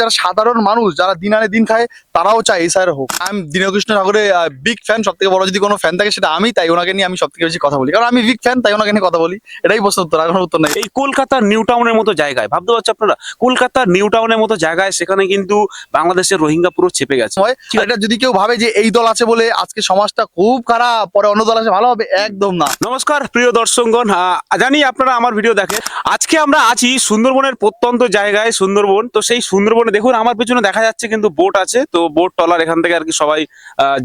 যারা সাধারণ মানুষ যারা দিন আনে দিন খায় তারাও চায় এই স্যার হোক। আমি দীনকৃষ্ণ ঠাকুরের বিগ ফ্যান সব থেকে বড় যদি কোনো ফ্যান থাকে সেটা আমি তাই ওনাকে নিয়ে আমি সব থেকে বেশি কথা বলি। কারণ আমি বিগ ফ্যান তাই ওনাকে নিয়ে কথা বলি। এটাই প্রশ্ন উত্তর আর উত্তর নাই। এই কলকাতার নিউ টাউনের মতো জায়গায় ভাবতে পারছ আপনারা? কলকাতার নিউ টাউনের মতো জায়গায় সেখানে কিন্তু বাংলাদেশের রোহিঙ্গা পুরো চেপে গেছে। এটা যদি কেউ ভাবে যে এই দল আছে বলে আজকে সমাজটা খুব খারাপ পরে অন্য দল আছে ভালো হবে? একদম না। নমস্কার প্রিয় দর্শকগণ। জানি আপনারা আমার ভিডিও দেখেন। আজকে আমরা আছি সুন্দরবনের প্রত্যন্ত জায়গায় সুন্দরবন। তো সেই সুন্দরবনে দেখুন, আমার পেছনে দেখা যাচ্ছে কিন্তু বোট আছে। তো বোট টলার এখান থেকে আর কি সবাই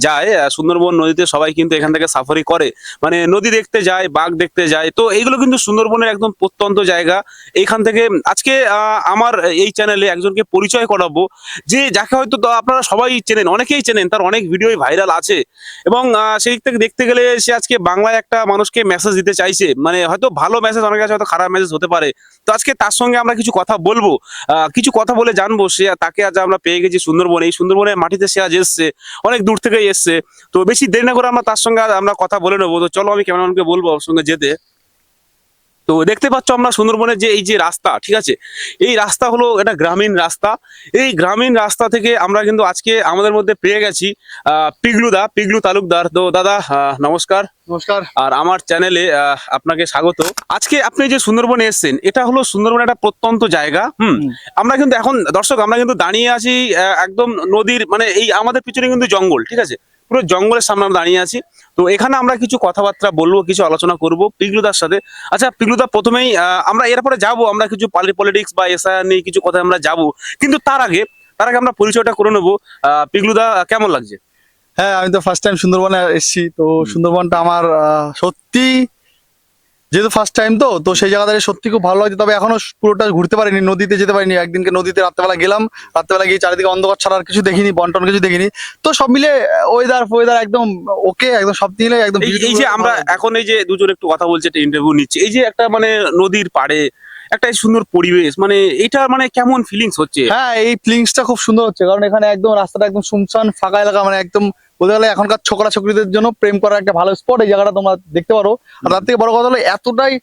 যায়। সুন্দরবন নদীতে সবাই কিন্তু এখান থেকে সাফারি করে। মানে নদী দেখতে যায়, বাঘ দেখতে যায়। তো এইগুলো কিন্তু সুন্দরবনের একদম প্রত্যন্ত জায়গা। এইখান থেকে আজকে আমার এই চ্যানেলে একজনকে পরিচয় করাবো, যে যাকে হয়তো আপনারা সবাই চেনেন, অনেকেই চেনেন, তার অনেক ভিডিওই ভাইরাল আছে। এবং সেই থেকে দেখতে গেলে সে আজকে বাংলায় একটা মানুষকে মেসেজ দিতে চাইছে। মানে হয়তো ভালো মেসেজ অনেক কাছে হয়তো খারাপ মেসেজ হতে পারে। তো আজকে তার সঙ্গে আমরা কিছু কথা বলব। কিছু কথা বলে জানব। সে তাকে আজ আমরা পেয়ে গেছি সুন্দরবন। এই সুন্দরবনের মাটিতে সে আজ এসছে, অনেক দূর থেকেই এসছে। তো বেশি দেরি না করে আমরা তার সঙ্গে আমরা কথা বলে নেব। তো চলো আমি ক্যামেরাম্যানকে বলব ওর সঙ্গে যেতে। তো দেখতে পাচ্ছ আমরা সুন্দরবনের যে এই যে রাস্তা ঠিক আছে? এই রাস্তা হলো এটা গ্রামীণ রাস্তা। এই গ্রামীণ রাস্তা থেকে আমরা কিন্তু আজকে আমাদের মধ্যে পেয়ে গেছি আহ, পিগলুদা পিগলু তালুকদার। তো দাদা নমস্কার। নমস্কার। আর আমার চ্যানেলে আহ, আপনাকে স্বাগত। আজকে আপনি যে সুন্দরবনে এসেছেন এটা হলো সুন্দরবন একটা প্রত্যন্ত জায়গা হুম। আমরা কিন্তু এখন দর্শক আমরা কিন্তু দাঁড়িয়ে আছি একদম নদীর মানে এই আমাদের পিছনে কিন্তু জঙ্গল ঠিক আছে? পুরো জঙ্গলের সামনে আমরা দাঁড়িয়ে আছি। তো এখানে আমরা কিছু কথাবার্তা বলব কিছু আলোচনা করব পিগলুদার সাথে। আচ্ছা পিগলুদা প্রথমেই আমরা এরপরে যাব আমরা কিছু পলিটিক্স বা এসআইআর নিয়ে কিছু কথা আমরা যাব। কিন্তু তার আগে তার আগে আমরা পরিচয়টা করে নেব। আহ, পিগলুদা কেমন লাগছে? হ্যাঁ আমি তো ফার্স্ট টাইম সুন্দরবনে এসেছি। তো সুন্দরবনটা আমার সত্যি যেহেতু ফার্স্ট টাইম তো তো সেই জায়গা থেকে সত্যি খুব ভালো লাগছে। তবে এখনও পুরোটা ঘুরতে পারিনি নদীতে যেতে পারিনি। একদিনকে নদীতে রাত্রেবেলা গেলাম রাত্রেবেলা গিয়ে চারিদিকে অন্ধকার ছাড়া আর কিছু দেখিনি বন্টন কিছু দেখিনি। তো সব মিলে ওয়েদার ওয়েদার একদম ওকে একদম সব মিলে একদম এই এই যে আমরা এখন এই যে দুজন একটু কথা বলছে একটা ইন্টারভিউ নিচ্ছি। এই যে একটা মানে নদীর পাড়ে একটা সুন্দর পরিবেশ মানে এটা মানে কেমন ফিলিংস হচ্ছে? হ্যাঁ এই ফিলিংসটা খুব সুন্দর হচ্ছে। কারণ এখানে একদম রাস্তাটা একদম শুনশান ফাঁকা এলাকা মানে একদম বলতে গেলে এখনকার ছোকরা ছোকরিদের জন্য প্রেম করার একটা ভালো স্পট এই জায়গাটা তোমরা দেখতে পারো। আর তার থেকে বড় কথা হলো এতটাই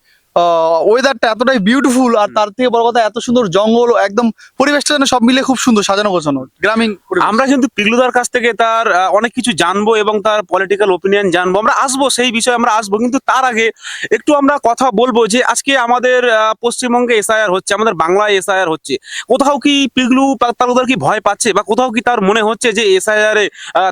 ওয়েদারটা এতটাই বিউটিফুল আর তার থেকে বড় কথা এত সুন্দর জঙ্গল একদম পরিবেশটা যেন সব মিলে খুব সুন্দর সাজানো গোছানো গ্রামীণ আমরা কিন্তু পিগলুদার কাছ থেকে তার অনেক কিছু জানব এবং তার পলিটিক্যাল ওপিনিয়ন জানব। আমরা আসব সেই বিষয়ে আমরা আসব কিন্তু তার আগে একটু আমরা কথা বলব যে আজকে আমাদের পশ্চিমবঙ্গে এসআইআর হচ্ছে আমাদের বাংলায় এসআইআর হচ্ছে। কোথাও কি পিগলু তা- তালুকদার কি ভয় পাচ্ছে বা কোথাও কি তার মনে হচ্ছে যে এসআইআর এ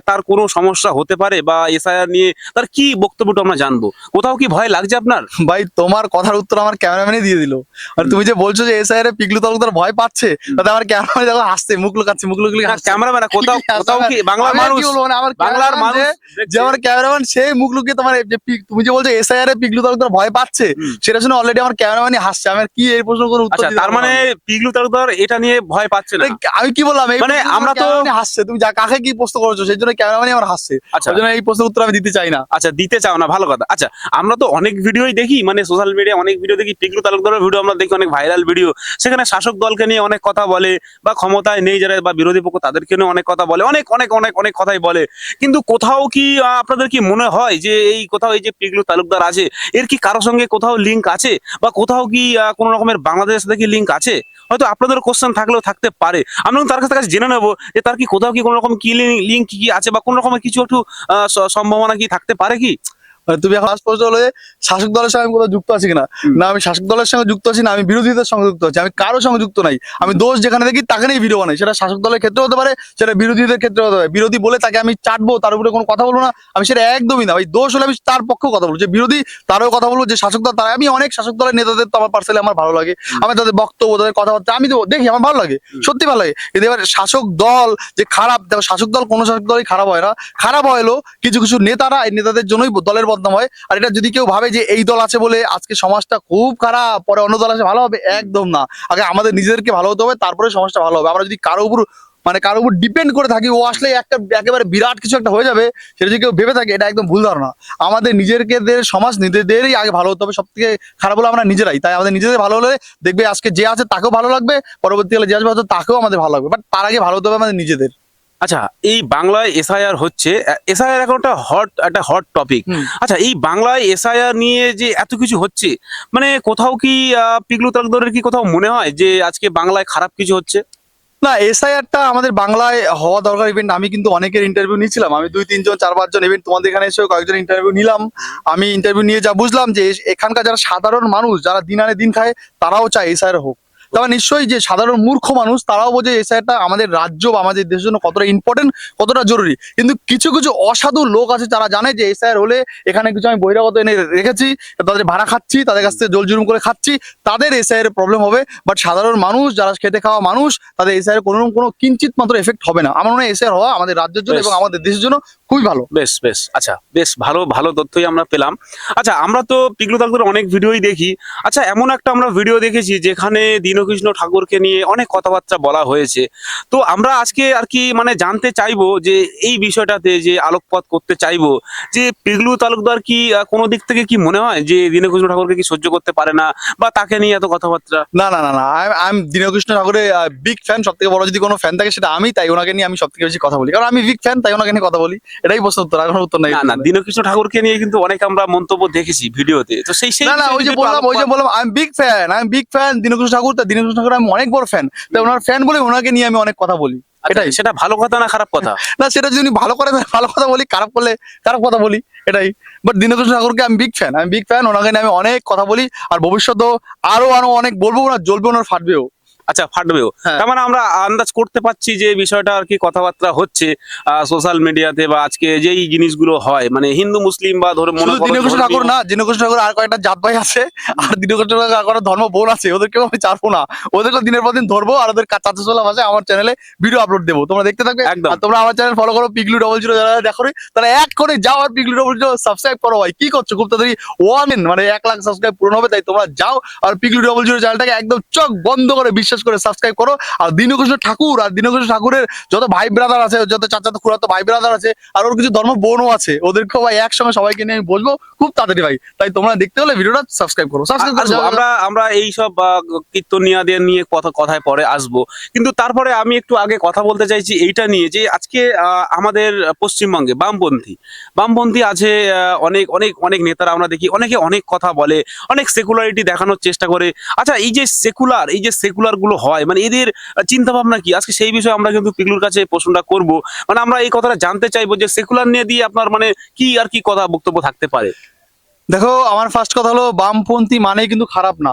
তার কোনো সমস্যা হতে পারে বা এসআইআর নিয়ে তার কি বক্তব্যটা আমরা জানব? কোথাও কি ভয় লাগছে আপনার? ভাই তোমার কথার উত্তর আমার ক্যামেরাম্যানই দিয়ে দিল। আর তুমি যে বলছো যে এসআই এর পিগলু তালুকদার ভয় পাচ্ছে তাতে আমার ক্যামেরাম্যান দেখো হাসছে মুখ লুকাচ্ছে মুখ লুকলে ক্যামেরাম্যান কোথাও কোথাও কি বাংলার মানুষ আমার বাংলার মানুষ যে- যে আমার ক্যামেরাম্যান সেই মুখ লুকিয়ে তোমার যে তুমি যে বলছো এসআইআর এ পিগলু তালুকদার ভয় পাচ্ছে সেটা শুনে অলরেডি আমার ক্যামেরাম্যানই হাসছে। আমার কি এই প্রশ্ন কোনো উত্তর আচ্ছা তার মানে না। পিগলু তালুকদার এটা নিয়ে ভয় পাচ্ছে না? আমি কি বললাম? মানে আমরা তো- হাসছে। তুমি যা কাকে কি প্রশ্ন করেছ সেই জন্য ক্যামেরাম্যানই আমার হাসছে। আচ্ছা। এই প্রশ্নের উত্তর আমি দিতে চাই না। আচ্ছা দিতে চাও না ভালো কথা। আচ্ছা আমরা তো অনেক ভিডিওই দেখি মানে সোশ্যাল মিডিয়া অনেক ভিডিও দেখি। পিগলু তালুকদারের ভিডিও আমরা দেখি, অনেক ভাইরাল ভিডিও সেখানে শাসক দলকে নিয়ে অনেক কথা বলে বা ক্ষমতায় নেই যারা বা বিরোধী পক্ষ, তাদেরকে নিয়ে অনেক কথা বলে, অনেক অনেক অনেক অনেক কথাই বলে। কিন্তু কোথাও কি আপনাদের কি মনে হয় যে এই কোথাও এই যে পিগলু তালুকদার আছে, এর কি কারোর সঙ্গে কোথাও লিঙ্ক আছে? বা কোথাও কি কোনো রকমের বাংলাদেশের সাথে কি লিঙ্ক আছে? হয়তো আপনাদের কোশ্চেন থাকলেও থাকতে পারে। আমরা তার কাছ থেকে জেনে নেব যে তার কি কোথাও কি কোনো রকম কি লিঙ্ক কি আছে বা কোনো রকমের কিছু একটু সম্ভাবনা কি থাকতে পারে কি? তুমি এখন ফার্স্ট প্রশ্ন হলো যে শাসক দলের সঙ্গে আমি কোথাও যুক্ত আছি কিনা? না আমি শাসক দলের সঙ্গে যুক্ত আছি না আমি বিরোধীদের সঙ্গে যুক্ত আছি আমি কারও সঙ্গে যুক্ত নাই। আমি দোষ যেখানে দেখি তাকে নিয়ে ভিডিও বানাই। সেটা শাসক দলের ক্ষেত্রে হতে পারে সেটা বিরোধীদের ক্ষেত্রে হতে পারে। বিরোধী বলে তাকে আমি চাটবো তার উপরে কোনো কথা বলব না আমি সেটা একদমই না। ওই দোষ হলে আমি তার পক্ষেও কথা বলব। যে বিরোধী তারও কথা বলব যে শাসক দল তারা আমি অনেক শাসক দলের নেতাদের তো আমার পার্সেলে আমার ভালো লাগে। আমি তাদের বক্তব্য তাদের কথাবার্তা আমি তো দেখি আমার ভালো লাগে। সত্যি ভালো লাগে। কিন্তু এবার শাসক দল যে খারাপ দেখো শাসক দল কোনো শাসক দলই খারাপ হয় না। খারাপ হলো কিছু কিছু নেতারা এই নেতাদের জন্যই দলের বদনাম হয়। আর এটা যদি কেউ ভাবে যে এই দল আছে বলে আজকে সমাজটা খুব খারাপ, পরে অন্য দল আছে ভালো হবে? একদম না। আগে আমাদের নিজেদেরকে ভালো হতে হবে, তারপরে সমাজটা ভালো হবে। আমরা যদি কারও উপর মানে কারোর উপর ডিপেন্ড করে থাকি, ও আসলে একটা, একেবারে বিরাট কিছু একটা হয়ে যাবে, সেটা যদি কেউ ভেবে থাকে, এটা একদম ভুল ধারণা। আমাদের নিজেদেরকে সমাজ নিজেদেরই আগে ভালো হতে হবে। সব থেকে খারাপ হলো আমরা নিজেরাই। তাই আমাদের নিজেদের ভালো হলে দেখবে আজকে যে আছে তাকেও ভালো লাগবে, পরবর্তীকালে যে আসবে হয়তো তাকেও আমাদের ভালো লাগবে। বাট তার আগে ভালো হতে হবে আমাদের নিজেদের। আচ্ছা এই বাংলায় এসআইআর হচ্ছে এসআইআর এখন একটা হট একটা হট টপিক আচ্ছা এই বাংলায় এসআইআর নিয়ে যে এত কিছু হচ্ছে মানে কোথাও কি পিগলু তালুকদারের কি কোথাও মনে হয় যে আজকে বাংলায় খারাপ কিছু হচ্ছে? না এসআইআরটা আমাদের বাংলায় হওয়া দরকার ইভেন্ট আমি কিন্তু অনেকের ইন্টারভিউ নিয়েছিলাম। আমি দুই তিনজন চার পাঁচজন ইভেন্ট তোমাদের এখানে এসে কয়েকজন ইন্টারভিউ নিলাম। আমি ইন্টারভিউ নিয়ে যা বুঝলাম যে এখানকার যারা সাধারণ মানুষ যারা দিন আনে দিন খায় তারাও চায় এসআইআর হোক। তারপর নিশ্চয়ই যে সাধারণ মূর্খ মানুষ তারাও বোঝে এসআইআরটা আমাদের রাজ্য বা আমাদের দেশের জন্য কতটা ইম্পর্টেন্ট কতটা জরুরি। কিন্তু কিছু কিছু অসাধু লোক আছে যারা জানে যে এসআইআর হলে এখানে কিছু আমি বহিরাগত এনে রেখেছি তাদের ভাড়া খাচ্ছি তাদের কাছ থেকে জল জুলুম করে খাচ্ছি তাদের এসআইআর প্রবলেম হবে। বাট সাধারণ মানুষ যারা খেতে খাওয়া মানুষ তাদের এসআইআর কোনো রকম কোনো কিঞ্চিত মাত্র এফেক্ট হবে না। আমার মনে হয় এসআইআর হওয়া আমাদের রাজ্যের জন্য এবং আমাদের দেশের জন্য খুবই ভালো। বেশ বেশ। আচ্ছা বেশ ভালো ভালো তথ্যই আমরা পেলাম। আচ্ছা আমরা তো পিগলু তালুকের অনেক ভিডিওই দেখি। আচ্ছা এমন একটা আমরা ভিডিও দেখেছি যেখানে দীনকৃষ্ণ ঠাকুরকে নিয়ে অনেক কথাবার্তা বলা হয়েছে। তো আমরা আজকে আর কি মানে জানতে চাইব যে এই বিষয়টাতে যে আলোকপাত করতে চাইব যে পিগলু তালুকদার কি কোনো দিক থেকে কি মনে হয় যে দীনকৃষ্ণ ঠাকুরকে কি সহ্য করতে পারে না বা তাকে নিয়ে এত কথাবার্তা? না না না না আই এম দীনকৃষ্ণ ঠাকুরের বিগ ফ্যান সব থেকে বড় যদি কোনো ফ্যান থাকে সেটা আমি তাই ওনাকে নিয়ে আমি সব থেকে বেশি কথা বলি। কারণ আমি বিগ ফ্যান তাই ওনাকে নিয়ে কথা বলি। এটাই প্রশ্ন উত্তর আর উত্তর নাই না না দীনকৃষ্ণ ঠাকুরকে নিয়ে কিন্তু অনেক আমরা মন্তব্য দেখেছি ভিডিওতে। তো সেই সেই না না ওই যে বললাম ওই যে বললাম আমি বিগ ফ্যান আমি বিগ ফ্যান দীনকৃষ্ণ ঠাকুর দীনকৃষ্ণ ঠাকুর আমি অনেক বড় ফ্যান তাই ওনার ফ্যান বলে ওনাকে নিয়ে আমি অনেক কথা বলি। আচ্ছা, এটাই। সেটা ভালো কথা না খারাপ কথা? না সেটা যদি ভালো করে ভালো কথা বলি খারাপ করলে খারাপ কথা বলি এটাই। বাট দীনেন্দ্র ঠাকুরকে আমি বিগ ফ্যান আমি বিগ ফ্যান ওনাকে নিয়ে আমি অনেক কথা বলি আর ভবিষ্যতেও আরও আরও অনেক বলব ওনার জ্বলবে ওনার ফাটবেও। আচ্ছা ফাটবেও। হ্যাঁ। তার মানে আমরা আন্দাজ করতে পারছি যে বিষয়টা আর কি কথাবার্তা হচ্ছে সোশ্যাল মিডিয়াতে বা আজকে যেই জিনিসগুলো হয় মানে হিন্দু মুসলিম বা ধরে মনে করো দীনকৃষ্ণ ঠাকুর না দীনকৃষ্ণ ঠাকুর আর কয়েকটা জাত ভাই আছে আর দীনকৃষ্ণ ঠাকুর আর কয়েকটা ধর্ম বোন আছে ওদেরকেও আমি চারবো না। ওদেরকে দিনের পর দিন ধরবো আর ওদের চাচা চলা ভাষায় আমার চ্যানেলে ভিডিও আপলোড দেবো। তোমরা দেখতে থাকবে একদম। আর তোমরা আমার চ্যানেল ফলো করো পিগলু ডবল জিরো যারা দেখো তারা এক করে যাও আর পিগলু ডবল জিরো সাবস্ক্রাইব করো ভাই। কি করছ? খুব তাড়াতাড়ি ওয়ান মানে এক লাখ সাবস্ক্রাইব পূরণ হবে তাই তোমরা যাও আর পিগলু ডবল জিরো চ্যানেলটাকে একদম চোখ বন্ধ করে বিশ্বাস করে সাবস্ক্রাইব করো। আর দীনকৃষ্ণ ঠাকুর আর দীনকৃষ্ণ ঠাকুরের যত ভাই ব্রাদার আছে যত চাচা তো খুড়াতো ভাই ব্রাদার আছে আর ওর কিছু ধর্ম বোনও আছে ওদেরকেও ভাই একসঙ্গে সবাইকে নিয়ে আমি বলব খুব তাড়াতাড়ি ভাই। তাই তোমরা দেখতে হলে ভিডিওটা সাবস্ক্রাইব করো। সাবস্ক্রাইব করো আমরা আমরা এই সব কীর্তনিয়াদের নিয়ে কথা কথায় পরে আসব। কিন্তু তারপরে আমি একটু আগে কথা বলতে চাইছি এইটা নিয়ে যে আজকে আহ, আমাদের পশ্চিমবঙ্গে বামপন্থী বামপন্থী আছে অনেক অনেক অনেক নেতারা আমরা দেখি অনেকে অনেক কথা বলে অনেক সেকুলারিটি দেখানোর চেষ্টা করে। আচ্ছা এই যে সেকুলার এই যে সেকুলার গুলো হয়। মানে এদের চিন্তা ভাবনা কি? আজকে সেই বিষয়ে আমরা কিন্তু পিগলুর কাছে প্রশ্নটা করব। মানে আমরা এই কথাটা জানতে চাইব যে সেকুলার নিয়ে দিয়ে আপনার মানে কি আর কি কথা বক্তব্য থাকতে পারে? দেখো আমার ফার্স্ট কথা হলো বামপন্থী মানেই কিন্তু খারাপ না।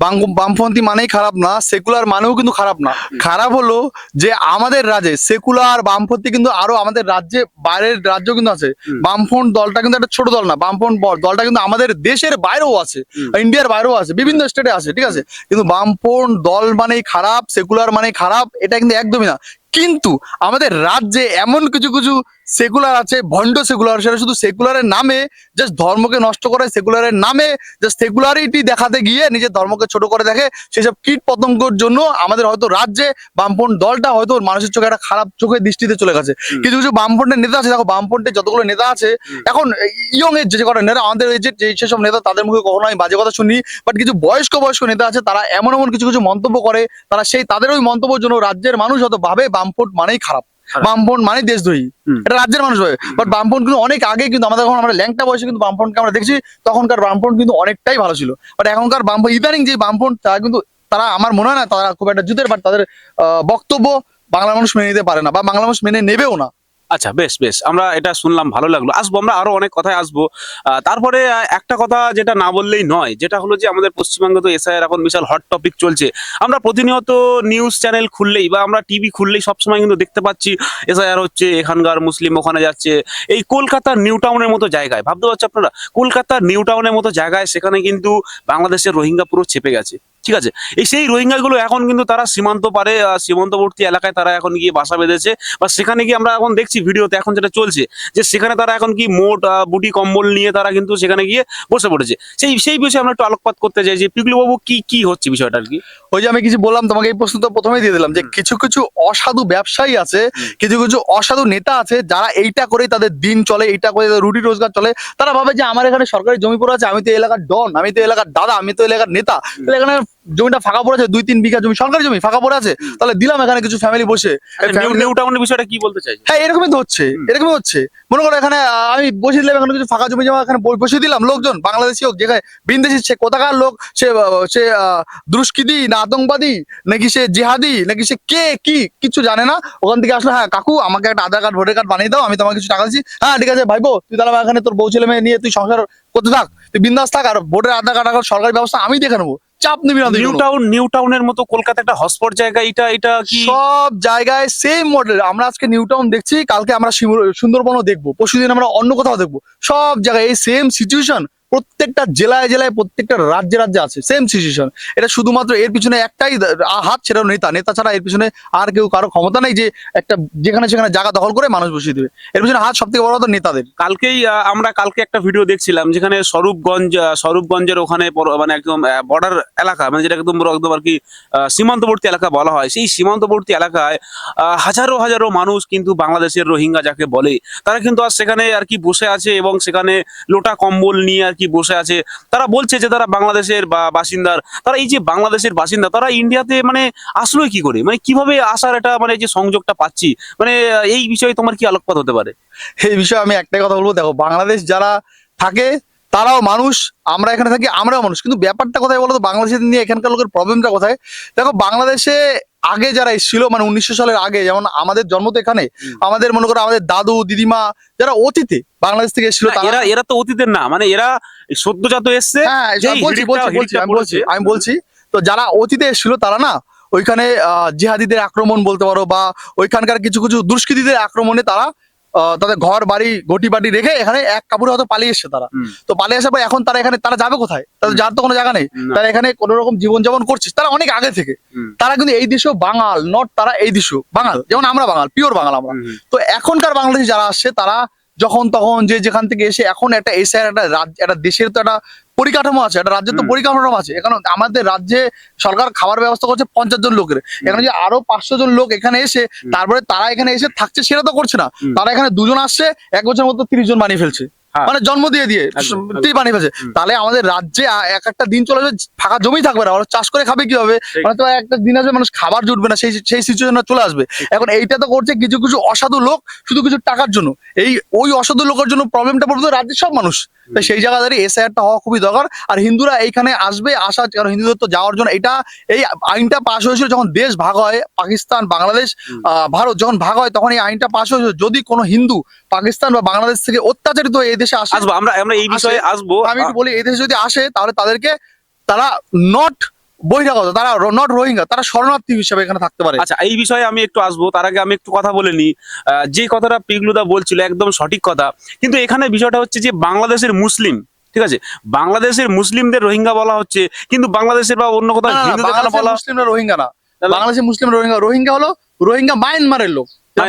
বাম- বামপন্থী মানেই খারাপ না সেকুলার মানেও কিন্তু খারাপ না। খারাপ হলো যে আমাদের রাজ্যে সেকুলার বামপন্থী কিন্তু আরও আমাদের রাজ্যে বাইরের রাজ্য কিন্তু আছে। বামফ্রন্ট দলটা কিন্তু একটা ছোট দল না বামফ্রন্ট দলটা কিন্তু আমাদের দেশের বাইরেও আছে ইন্ডিয়ার বাইরেও আছে বিভিন্ন স্টেটে আছে ঠিক আছে? কিন্তু বামফ্রন্ট দল মানেই খারাপ সেকুলার মানেই খারাপ এটা কিন্তু একদমই না। কিন্তু আমাদের রাজ্যে এমন কিছু কিছু সেকুলার আছে ভণ্ড সেকুলার সেটা শুধু সেকুলারের নামে জাস্ট ধর্মকে নষ্ট করে সেকুলারের নামে জাস্ট সেকুলারিটি দেখাতে গিয়ে নিজের ধর্মকে ছোট করে দেখে সেসব কীট পতঙ্গর জন্য আমাদের হয়তো রাজ্যে বামপন্থ দলটা হয়তো মানুষের চোখে একটা খারাপ চোখে দৃষ্টিতে চলে গেছে। কিছু কিছু বামপন্থের নেতা আছে দেখো বামপন্থের যতগুলো নেতা আছে এখন ইয়ং এজ যে কটা নেতা আমাদের এই যে যে সেসব নেতা তাদের মুখে কখনো আমি বাজে কথা শুনি বাট কিছু বয়স্ক বয়স্ক নেতা আছে তারা এমন এমন কিছু কিছু মন্তব্য করে তারা সেই তাদের ওই মন্তব্যের জন্য রাজ্যের মানুষ হয়তো ভাবে বামপন্থ মানেই খারাপ। খারাপ। বামপন্থ মানে দেশদ্রোহী। এটা রাজ্যের মানুষ ভাবে। বাট বামপন কিন্তু অনেক আগে কিন্তু আমাদের যখন আমরা ল্যাংটা বয়সে কিন্তু বামপনকে আমরা দেখছি তখনকার বামপন কিন্তু অনেকটাই ভালো ছিল। বাট এখনকার বামপন ইদানিং যে বামপন তারা কিন্তু তারা আমার মনে হয় না তারা খুব একটা জুতের বাট তাদের আহ, বক্তব্য বাংলা মানুষ মেনে নিতে পারে না বা বাংলা মানুষ মেনে নেবেও না। আচ্ছা বেশ বেশ। আমরা এটা শুনলাম, ভালো লাগল। আসব, আমরা আরও অনেক কথায় আসব। তারপরে একটা কথা যেটা না বললেই নয়, যেটা হলো যে আমাদের পশ্চিমবঙ্গে তো এসআইআর এখন বিশাল হট টপিক চলছে। আমরা প্রতিনিয়ত নিউজ চ্যানেল খুললেই বা আমরা টিভি খুললেই সবসময় কিন্তু দেখতে পাচ্ছি এসআইআর হচ্ছে, এখানকার মুসলিম ওখানে যাচ্ছে। এই কলকাতার নিউ টাউনের মতো জায়গায়, ভাবতে পারছি আপনারা? কলকাতার নিউ টাউনের মতো জায়গায় সেখানে কিন্তু বাংলাদেশের রোহিঙ্গা পুরো চেপে গেছে। ঠিক আছে? এই সেই রোহিঙ্গাগুলো এখন কিন্তু তারা সীমান্ত পারে সীমান্তবর্তী এলাকায় তারা এখন গিয়ে বাসা বেঁধেছে। বা সেখানে গিয়ে আমরা এখন দেখছি ভিডিওতে এখন যেটা চলছে যে সেখানে তারা এখন কি মোট বুটি কম্বল নিয়ে তারা কিন্তু সেখানে গিয়ে বসে পড়েছে। সেই সেই বিষয়ে আমরা একটু আলোকপাত করতে চাই যে পিগলু বাবু কি কি হচ্ছে বিষয়টা আর কি? ওই যে আমি কিছু বললাম তোমাকে এই প্রশ্ন তো প্রথমেই দিয়ে দিলাম যে কিছু কিছু অসাধু ব্যবসায়ী আছে কিছু কিছু অসাধু নেতা আছে যারা এইটা করেই তাদের দিন চলে এইটা করে তাদের রুটি রোজগার চলে। তারা ভাবে যে আমার এখানে সরকারি জমি পড়ে আছে আমি তো এলাকার ডন আমি তো এলাকার দাদা আমি তো এলাকার নেতা। তাহলে এখানে জমিটা ফাঁকা পড়ে আছে দুই তিন বিঘা জমি সরকারি জমি ফাঁকা পড়ে আছে তাহলে দিলাম এখানে কিছু ফ্যামিলি বসে। নিউ নিউ টাউনের বিষয়টা কি বলতে চাই হ্যাঁ এরকমই তো হচ্ছে এরকমই হচ্ছে। মনে করো এখানে আমি বসে দিলাম এখানে কিছু ফাঁকা জমি জমা এখানে বসে দিলাম লোকজন বাংলাদেশি হোক যেখানে বিন্দেশি সে কোথাকার লোক সে সে দুষ্কৃতী না আতঙ্কবাদী নাকি সে জেহাদি নাকি সে কে কি কিছু জানে না ওখান থেকে আসলে হ্যাঁ কাকু আমাকে একটা আধার কার্ড ভোটার কার্ড বানিয়ে দাও আমি তোমাকে কিছু টাকা দিচ্ছি। হ্যাঁ ঠিক আছে ভাইবো তুই তাহলে এখানে তোর বউ ছেলে মেয়ে নিয়ে তুই সংসার করতে থাক? তুই বিন্দাস থাক আর ভোটের আধার কার্ড সরকারি ব্যবস্থা আমি দেখে নেব। চাপ নিবি না নিউ টাউন নিউ টাউনের মতো কলকাতা একটা হসপট জায়গা এটা এটা কি? সব জায়গায় সেম মডেল আমরা আজকে নিউ টাউন দেখছি কালকে আমরা সুন্দরবনও দেখব। পরশুদিন আমরা অন্য কোথাও দেখব। সব জায়গায় এই সেম সিচুয়েশন প্রত্যেকটা জেলায় জেলায় প্রত্যেকটা রাজ্যে রাজ্যে আছে সেম সিচুয়েশন এটা শুধুমাত্র এর পিছনে একটাই হাত, সেটা নেতা। নেতা ছাড়া এর পিছনে আর কেউ কারও ক্ষমতা নেই যে একটা যেখানে সেখানে জায়গা দখল করে মানুষ বসিয়ে দেবে। এর পিছনে হাত সব থেকে বড় কথা নেতাদের। কালকেই আমরা কালকে একটা ভিডিও দেখছিলাম, যেখানে স্বরূপগঞ্জ স্বরূপগঞ্জের ওখানে মানে একদম বর্ডার এলাকা মানে যেটা একদম একদম আর কি সীমান্তবর্তী এলাকা বলা হয়। সেই সীমান্তবর্তী এলাকায় হাজারো হাজারো মানুষ কিন্তু বাংলাদেশের রোহিঙ্গা যাকে বলে। তারা কিন্তু আর সেখানে আর কি বসে আছে এবং সেখানে লোটা কম্বল নিয়ে আর কি বসে আছে, তারা বলছে যে তারা বাংলাদেশের বা বাসিন্দার, তারা এই যে বাংলাদেশের বাসিন্দা, তারা ইন্ডিয়াতে মানে আসলো কি করে? মানে কীভাবে আসার এটা মানে যে সংযোগটা পাচ্ছি? মানে এই বিষয়ে তোমার কি আলোকপাত হতে পারে? এই বিষয়ে আমি একটাই কথা বলব, দেখো বাংলাদেশ যারা থাকে, তারাও মানুষ, আমরা এখানে থাকি, আমরাও মানুষ। কিন্তু ব্যাপারটা কোথায় বলতো? বাংলাদেশের নিয়ে এখানকার লোকের প্রবলেমটা কোথায়? দেখো বাংলাদেশে আগে যারা এসেছিল মানে উনিশশো সালের আগে যেমন আমাদের জন্ম তো এখানে আমাদের মনে করো আমাদের দাদু দিদিমা যারা অতীতে বাংলাদেশ থেকে এসেছিল তারা এরা এরা তো অতীতের না মানে এরা সদ্যজাত এসছে হ্যাঁ যেই আমি বলছি আমি বলছি পড়েছে। আমি বলছি তো যারা অতীতে এসেছিল তারা না ওইখানে আহ, জিহাদিদের আক্রমণ বলতে পারো বা ওইখানকার কিছু কিছু দুষ্কৃতীদের আক্রমণে তারা তাদের ঘর বাড়ি গটি বাটি রেখে এখানে এক কাপড়ে হয়তো পালিয়ে এসছে তারা। তো পালিয়ে আসার পর এখন তারা এখানে তারা যাবে কোথায়? তাদের যার তো কোনো জায়গা নেই। তারা এখানে কোনো রকম জীবনযাপন করছে। তারা অনেক আগে থেকে। তারা কিন্তু এই দেশেও বাঙাল নট তারা এই দেশেও বাঙাল। যেমন আমরা বাঙাল পিওর বাঙাল আমরা। তো এখনকার বাংলাদেশে যারা আসছে তারা যখন তখন যে যেখান থেকে এসে এখন একটা এসে একটা রাজ্য একটা দেশের তো একটা পরিকাঠামো আছে একটা রাজ্যের তো পরিকাঠামো আছে। এখন আমাদের রাজ্যে সরকার খাবার ব্যবস্থা করছে পঞ্চাশ জন লোকের। এখানে যে আরও পাঁচশো জন লোক এখানে এসে তারপরে তারা এখানে এসে থাকছে সেটা তো করছে না। তারা এখানে দুজন আসছে এক বছরের মতো তিরিশ জন বানিয়ে ফেলছে। হ্যাঁ। মানে জন্ম দিয়ে দিয়ে। বানিয়ে ফেলছে। তাহলে আমাদের রাজ্যে এক একটা দিন চলে যাবে ফাঁকা জমি থাকবে না। ওরা চাষ করে খাবে কি হবে ঠিক। মানে তো একটা দিন আসবে মানুষ খাবার জুটবে না সেই সেই সিচুয়েশন চলে আসবে। এখন এইটা তো করছে কিছু কিছু অসাধু লোক শুধু কিছু টাকার জন্য। এই ওই অসাধু লোকের জন্য প্রবলেমটা পড়বে রাজ্যের সব মানুষ। তাই সেই জায়গা দাঁড়িয়ে এসআইআরটা হওয়া খুবই দরকার। আর হিন্দুরা এইখানে আসবে আসা কারণ হিন্দুদের তো যাওয়ার জন্য এটা এই আইনটা পাশ হয়েছিল যখন দেশ ভাগ হয় পাকিস্তান বাংলাদেশ আহ, ভারত যখন ভাগ হয় তখন এই আইনটা পাশ হয়েছিল। যদি কোনো হিন্দু পাকিস্তান বা বাংলাদেশ থেকে অত্যাচারিত হয়ে এই দেশে আসে আসব আমরা আমরা এই বিষয়ে আসব। আমি একটু বলি এই দেশে যদি আসে তাহলে তাদেরকে তারা নট বহিরাগত তারা নট রোহিঙ্গা তারা শরণার্থী হিসেবে এখানে থাকতে পারে। আচ্ছা এই বিষয়ে আমি একটু আসব তার আগে আমি একটু কথা বলে নিই। যে কথাটা পিগলুদা বলছিল একদম সঠিক কথা। কিন্তু এখানে বিষয়টা হচ্ছে যে বাংলাদেশের মুসলিম ঠিক আছে? বাংলাদেশের মুসলিমদের রোহিঙ্গা বলা হচ্ছে কিন্তু বাংলাদেশের বা অন্য কোথাও মুসলিমরা রোহিঙ্গা না? বাংলাদেশের মুসলিম রোহিঙ্গা। রোহিঙ্গা হলো রোহিঙ্গা মায়ানমারের লোক।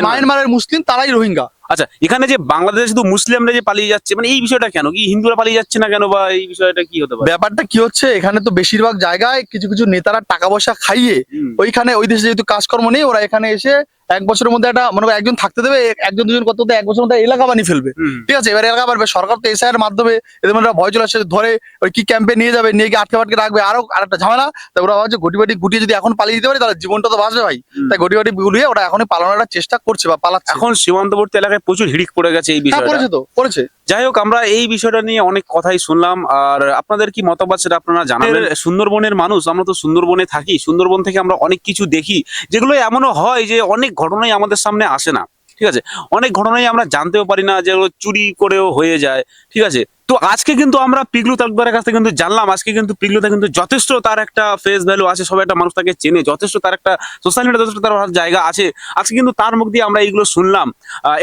মায়ানমারের মুসলিম তারাই রোহিঙ্গা। আচ্ছা এখানে যে বাংলাদেশে শুধু মুসলিমরা যে পালিয়ে যাচ্ছে মানে এই বিষয়টা কেন? কি হিন্দুরা পালিয়ে যাচ্ছে না কেন বা এই বিষয়টা কি হতে পারে? ব্যাপারটা কি হচ্ছে এখানে তো বেশিরভাগ জায়গায় কিছু কিছু নেতারা টাকা পয়সা খাইয়ে ওইখানে ওই দেশে যেহেতু কাজকর্ম নেই ওরা এখানে এসে এক বছরের মধ্যে একটা মনে একজন থাকতে দেবে একজন দুজন করতে এক বছরের মধ্যে এলাকা বানিয়ে ফেলবে। ঠিক আছে? এবার এলাকা বাড়বে সরকার তো এসআই এর মাধ্যমে এদের মধ্যে ভয় চলে আসছে ধরে ওই কি ক্যাম্পে নিয়ে যাবে নিয়ে গিয়ে আটকে পাটকে রাখবে আরও আর একটা ঝামেলা। তা ওরা ভাবছে গুটি বাটি গুটিয়ে যদি এখন পালিয়ে দিতে পারি তাহলে জীবনটা তো বাঁচবে ভাই। তাই গুটি বাটি গুলিয়ে ওরা এখনই পালানোর একটা চেষ্টা করছে বা পালাচ্ছে। এখন সীমান্তবর্তী এলাকায় প্রচুর হিড়িক পড়ে গেছে এই হ্যাঁ বিষয়টা। করেছে তো করেছে। যাই হোক আমরা এই বিষয়টা নিয়ে অনেক কথাই শুনলাম। আর আপনাদের কি মতামত সেটা আপনারা জানাবেন? সুন্দরবনের মানুষ আমরা তো সুন্দরবনে থাকি সুন্দরবন থেকে আমরা অনেক কিছু দেখি যেগুলো এমনও হয় যে অনেক ঘটনাই আমাদের সামনে আসে না, ঠিক আছে? অনেক ঘটনাই আমরা জানতেও পারি না যেগুলো চুরি করেও হয়ে যায়, ঠিক আছে? তো আজকে কিন্তু আমরা পিগলু তাকবরের কাছ থেকে কিন্তু জানলাম আজকে কিন্তু পিগলুতে কিন্তু যথেষ্ট তার একটা ফেস ভ্যালু আছে সবাই একটা মানুষ তাকে চেনে যথেষ্ট তার একটা সোশ্যাল মিডিয়া যথেষ্ট তার জায়গা আছে। আজকে কিন্তু তার মুখ দিয়ে আমরা এইগুলো শুনলাম।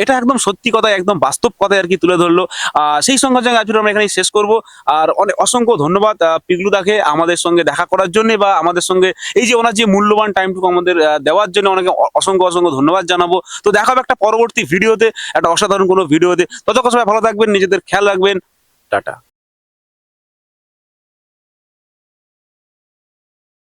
এটা একদম সত্যি কথা একদম বাস্তব কথা আর কি তুলে ধরলো। সেই সঙ্গে সঙ্গে আজকে আমরা এখানে শেষ করব। আর অনেক অসংখ্য ধন্যবাদ আহ, পিগলুদাকে আমাদের সঙ্গে দেখা করার জন্য বা আমাদের সঙ্গে এই যে ওনার যে মূল্যবান টাইমটুকু আমাদের দেওয়ার জন্য অনেকে অসংখ্য অসংখ্য ধন্যবাদ জানাব। তো দেখা হবে একটা পরবর্তী ভিডিওতে একটা অসাধারণ কোনো ভিডিওতে। ততক্ষণ সবাই ভালো থাকবেন নিজেদের খেয়াল রাখবেন। টাটা